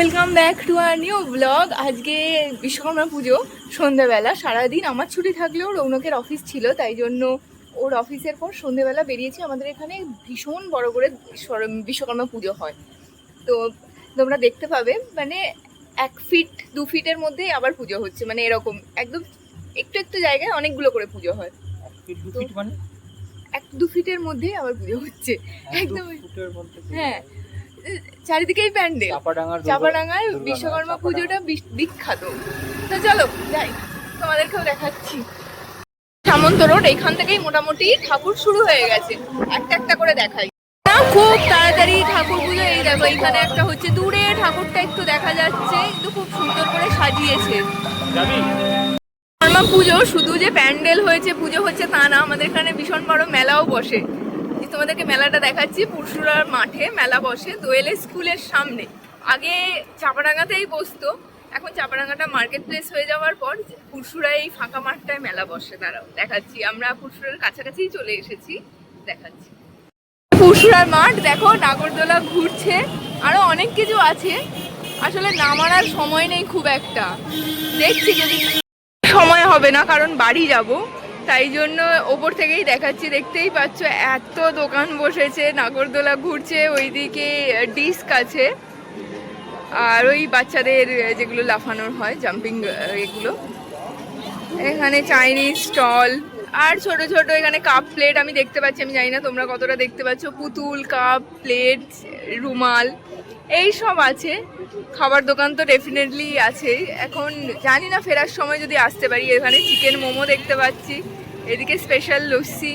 Welcome back to our new blog. আজকে বিশ্বকর্মা পুজো সন্ধ্যাবেলা। সারাদিন আমার ছুটি থাকলেও রৌনকের অফিস ছিল তাই জন্য ওর অফিসের পর সন্ধ্যেবেলা বেরিয়েছি। আমাদের এখানে ভীষণ বড় করে বিশ্বকর্মা পুজো হয়। তো তোমরা দেখতে পাবে মানে এক ফিট দু ফিটের মধ্যেই আবার পুজো হচ্ছে মানে এরকম। একদম একটু একটু জায়গায় অনেকগুলো করে পুজো হয়। ফিট মানে? এক দু ফিটের মধ্যেই আবার পুজো হচ্ছে। এক একদম মধ্যে? হ্যাঁ। চারিদিকেই প্যান্ডেল। চাপাডাঙ্গার চাপাডাঙ্গায় বিশ্বকর্মা পুজোটা বিশ- বিখ্যাত। তো চলো যাই তোমাদেরকেও দেখাচ্ছি। সামন্ত রোড এখান থেকেই মোটামুটি ঠাকুর শুরু হয়ে গেছে। একটা একটা করে দেখাই। না, খুব তাড়াতাড়ি ঠাকুর পুজো। এই দেখো এখানে একটা হচ্ছে দূরে ঠাকুরটা একটু দেখা যাচ্ছে। কিন্তু খুব সুন্দর করে সাজিয়েছে। বিশ্বকর্মা পুজো শুধু যে প্যান্ডেল হয়েছে পুজো হচ্ছে তা না। আমাদের এখানে ভীষণ বড় মেলাও বসে। তোমাদেরকে মেলাটা দেখাচ্ছি পুরসুরার মাঠে, মেলা বসে দোয়েলে স্কুলের সামনে। আগে চাপাডাঙ্গাতেই বসতো, এখন চাপাডাঙ্গাটা মার্কেট প্লেস হয়ে যাওয়ার পর পুরসুরা এই ফাঁকা মাঠটায় মেলা বসে। দাঁড়াও, দেখাচ্ছি। আমরা পুরসুরার কাছাকাছিই চলে এসেছি, দেখাচ্ছি। পুরসুরার মাঠ, দেখো, নাগরদোলা ঘুরছে, আরও অনেক কিছু আছে। আসলে নামার আর সময় নেই খুব একটা। দেখছি যদি সময় হবে না, কারণ বাড়ি যাব। তাই জন্য ওপর থেকেই দেখাচ্ছি, দেখতেই পাচ্ছ এত দোকান বসেছে, নাগরদোলা ঘুরছে, ওইদিকে ডিস্ক আছে, আর ওই বাচ্চাদের যেগুলো লাফানোর হয় জাম্পিং এগুলো। এখানে চাইনিজ স্টল আর ছোট ছোট এখানে কাপ প্লেট আমি দেখতে পাচ্ছি, আমি জানি না তোমরা কতটা দেখতে পাচ্ছ, পুতুল কাপ প্লেট রুমাল। এই সব আছে। খাবার দোকান তো ডেফিনেটলি আছে। এখন জানি না, ফেরার সময় যদি আসতে পারি, এখানে চিকেন মোমো দেখতে পাচ্ছি, এদিকে স্পেশাল লস্যি।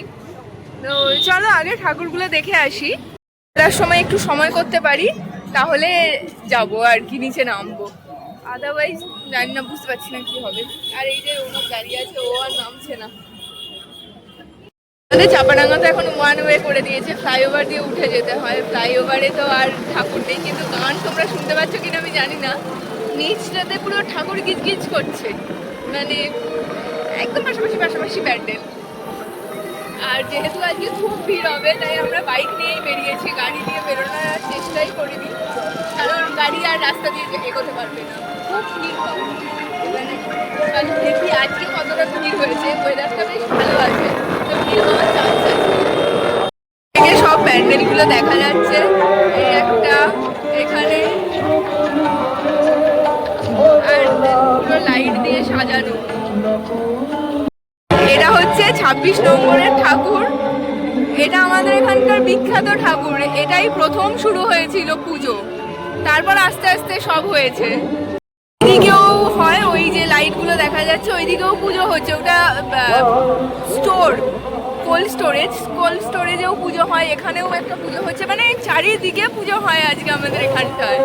তো চলো, আগে ঠাকুরগুলো দেখে আসি। ফেরার সময় একটু সময় করতে পারি, তাহলে যাব আর কি, নিচে নামবো। আদারওয়াইজ জানি না, বুঝতে পারছি না কি হবে। আর এই যে রৌনক দাঁড়িয়ে আছে, ও আর নামছে না। আমাদের চাপাডাঙ্গা তো এখন ওয়ান ওয়ে করে দিয়েছে ফ্লাইওভার দিয়ে উঠে যেতে হয়। ফ্লাইওভারে তো আর ঠাকুর নেই, কিন্তু গান তোমরা শুনতে পাচ্ছ কিনা আমি জানি না। নিচটাতে পুরো ঠাকুর গিজ গিজ করছে। মানে একদম পাশাপাশি পাশাপাশি প্যান্ডেল। আর যেহেতু আজকে খুব ভিড় হবে, তাই আমরা বাইক নিয়েই বেরিয়েছি, গাড়ি দিয়ে বেরোনোর চেষ্টাই করিনি। কারণ গাড়ি আর রাস্তা দিয়ে এগোতে পারবে না। খুব ভিড় হবে। মানে দেখি আজকে কতটা ভিড় হয়েছে ওয়েদারটা বেশ ভালো আছে। সব প্যান্ডেলগুলো দেখা যাচ্ছে। একটা এখানে। আর লাইট দিয়ে সাজানো। এটা হচ্ছে ছাব্বিশ নম্বরের ঠাকুর। এটা আমাদের এখানকার বিখ্যাত ঠাকুর। এটাই প্রথম শুরু হয়েছিল পুজো। তারপর আস্তে আস্তে সব হয়েছে। হয়, ওই যে লাইটগুলো দেখা যাচ্ছে, ওইদিকেও পুজো হচ্ছে। ওটা স্টোর কোল্ড স্টোরেজ কোল্ড স্টোরেজেও পুজো হয়, এখানেও একটা পুজো হচ্ছে। মানে চারিদিকে পুজো হয় আজকে আমাদের এখানটায়।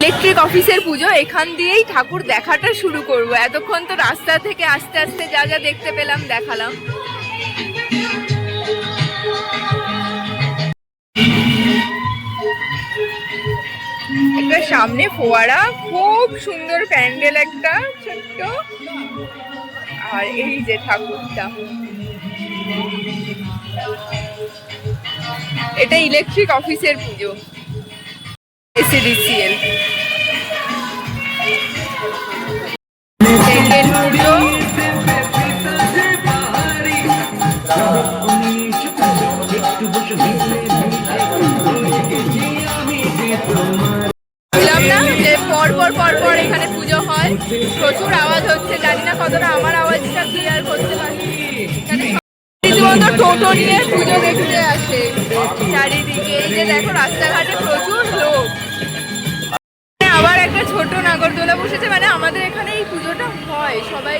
ইলেকট্রিক অফিসের পুজো, এখান দিয়েই ঠাকুর দেখাটা শুরু করব। এতক্ষণ তো রাস্তা থেকে আস্তে আস্তে যা যা দেখতে পেলাম, দেখালাম। একটা সামনে ফোয়ারা, খুব সুন্দর প্যান্ডেল একটা, ছোট্ট। আর এই যে ঠাকুরটা। এটা ইলেকট্রিক অফিসের পুজো। এসিডিসিএল প্রচুর আওয়াজ হচ্ছে, জানি না কতটা আমার আওয়াজটা ক্লিয়ার করতে পারছি। টোটো নিয়ে পুজো দেখতে আসে। চারিদিকে, এই যে দেখো রাস্তাঘাটে প্রচুর লোক। আবার একটা ছোট নাগরদোলা বসেছে মানে আমাদের এখানে এই পুজোটা হয়। সবাই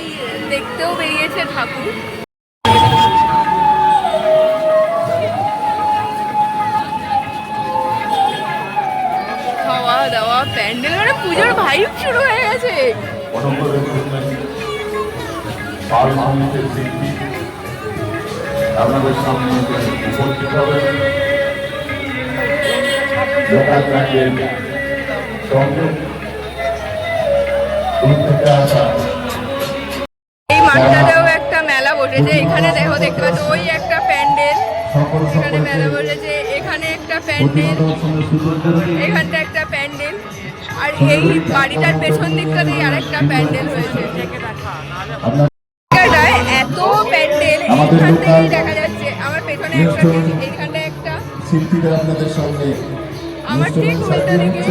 দেখতেও বেরিয়েছে ঠাকুর। প্যান্ডেল মানে পুজোর ভাইব শুরু হয়ে গেছে। আপনাদের সামনে উপস্থিত হবেন এই মাঠটাতেও একটা মেলা বসেছে এখানে দেখো দেখতে পাচ্ছ ওই একটা প্যান্ডেল। এখানে মেলা বসেছে এখানে একটা প্যান্ডেল। এখানটা একটা এই বাড়িটার পেছন দিকটাতেই আর একটা প্যান্ডেল হয়েছে। এত প্যান্ডেল এইখান থেকেই দেখা যাচ্ছে। আমার পেছনে একটা এইখানটা একটা শিল্পীরা আপনাদের সামনে আমার ঠিক উল্টো দিকে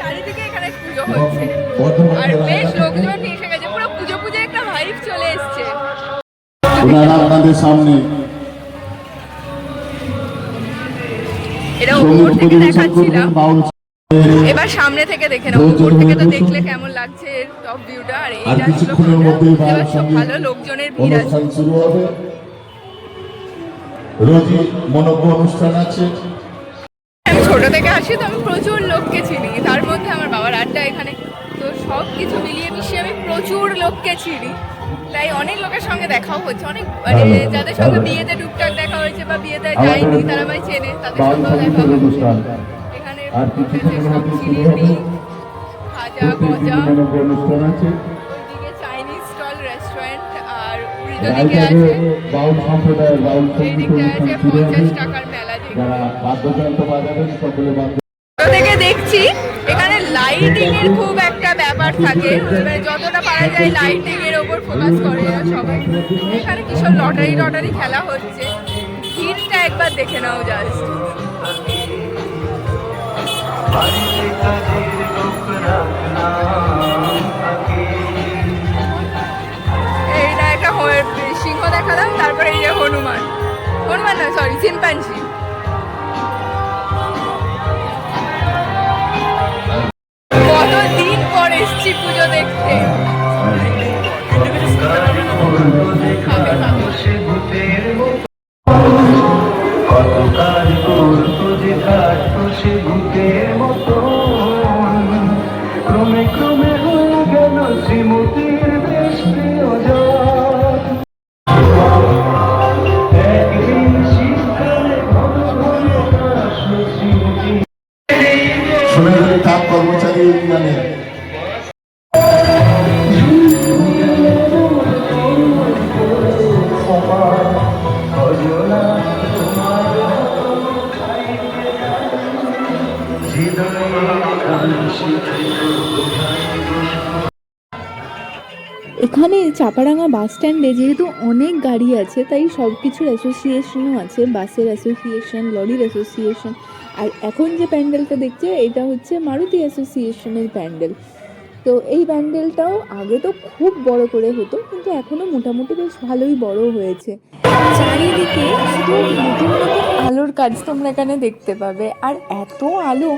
চারিদিকে এখানে পুজো হচ্ছে। আর বেশ লোকজন এসে গেছে পুরো পুজো পুজো একটা ভাইব চলে এসছে। ওনারা আপনাদের সামনে এটা উপর থেকে দেখাচ্ছিলাম। এবার সামনে থেকে দেখে নাও উপর থেকে তো দেখলে কেমন লাগছে টপ ভিউটা আর এইটা ছিল এবার সব ভালো লোকজনের ভিড় আছে। রোজই মনজ্ঞ অনুষ্ঠান আছে। আমি ছোট থেকে আসি তো আমি প্রচুর লোককে চিনি। তার মধ্যে আমার বাবার আড্ডা এখানে। তো সব কিছু মিলিয়ে মিশিয়ে আমি প্রচুর লোককে চিনি। তাই অনেক লোকের সঙ্গে দেখাও হচ্ছে অনেক মানে যাদের সঙ্গে বিয়েতে টুকটাক দেখা হয়েছে বা বিয়েতে যায়নি তারা আমায় চেনে তাদের সঙ্গেও দেখা অনুষ্ঠান এখানে সব গজা ওইদিকে চাইনিজ স্টল রেস্টুরেন্ট আর উল্টো দিকে আছে। বাউল সম্প্রদায়ের বাউল এই আছে পঞ্চাশ টাকার মেলা থেকে দেখছি এখানে লাইটিং এর খুব একটা ব্যাপার থাকে। এবারে যতটা পারা যায় লাইটিং এর ওপর ফোকাস করে সবাই। এখানে কিসব লটারি লটারি খেলা হচ্ছে। ভিড়টা একবার দেখে নাও জাস্ট এইটা একটা সিংহ দেখালাম তারপরে এই যে হনুমান। হনুমান না সরি চিম্পাঞ্জি পর এসছি পুজো দেখতে। ক্রমে ক্রমে হয়ে গেল শ্রীমতির চাপাডাঙ্গা বাস স্ট্যান্ডে যেহেতু অনেক গাড়ি আছে, তাই সব কিছুর অ্যাসোসিয়েশনও আছে, বাসের অ্যাসোসিয়েশন লরির অ্যাসোসিয়েশন আর এখন যে প্যান্ডেলটা দেখছে, এটা হচ্ছে মারুতি অ্যাসোসিয়েশনের প্যান্ডেল। তো এই প্যান্ডেলটাও আগে তো খুব বড় করে হতো, কিন্তু এখনও মোটামুটি বেশ ভালোই বড় হয়েছে। চারিদিকে শুধু নতুন নতুন আলোর কাজ তোমরা এখানে দেখতে পাবে, আর এত আলো,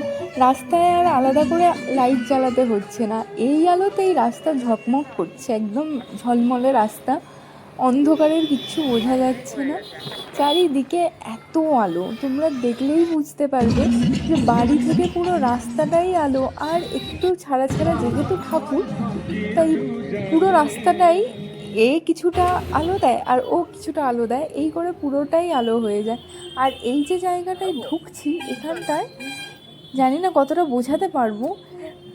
রাস্তায় আর আলাদা করে লাইট জ্বালাতে হচ্ছে না। এই আলোতেই রাস্তা ঝকমক করছে, একদম ঝলমলে রাস্তা। অন্ধকারের কিচ্ছু বোঝা যাচ্ছে না। চারিদিকে এত আলো, তোমরা দেখলেই বুঝতে পারবে যে বাড়ি থেকে পুরো রাস্তাটাই আলো, আর একটু ছাড়া ছাড়া যেহেতু ঠাকুর, তাই পুরো রাস্তাটাই এ কিছুটা আলো দেয় আর ও কিছুটা আলো দেয়, এই করে পুরোটাই আলো হয়ে যায়। আর এই যে জায়গাটায় ঢুকছি এখানটায়, জানি না কতটা বোঝাতে পারব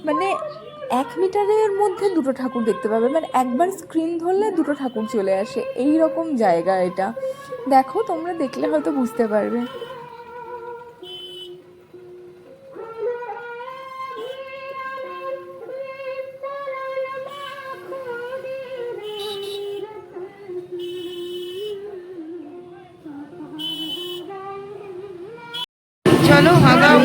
মানে এক মিটারের মধ্যে দুটো ঠাকুর দেখতে পাবে। মানে একবার স্ক্রিন ধরলে দুটো ঠাকুর চলে আসে। এই রকম জায়গা এটা। দেখো, তোমরা দেখলে হয়তো বুঝতে পারবে। চলো আগাও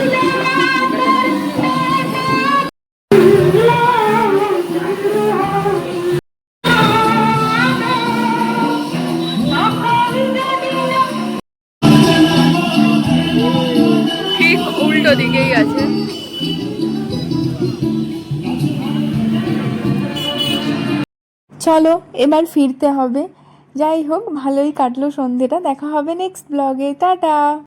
চলো এবার ফিরতে হবে। যাই হোক ভালোই কাটলো সন্ধেটা দেখা হবে নেক্সট ব্লগে টাটা!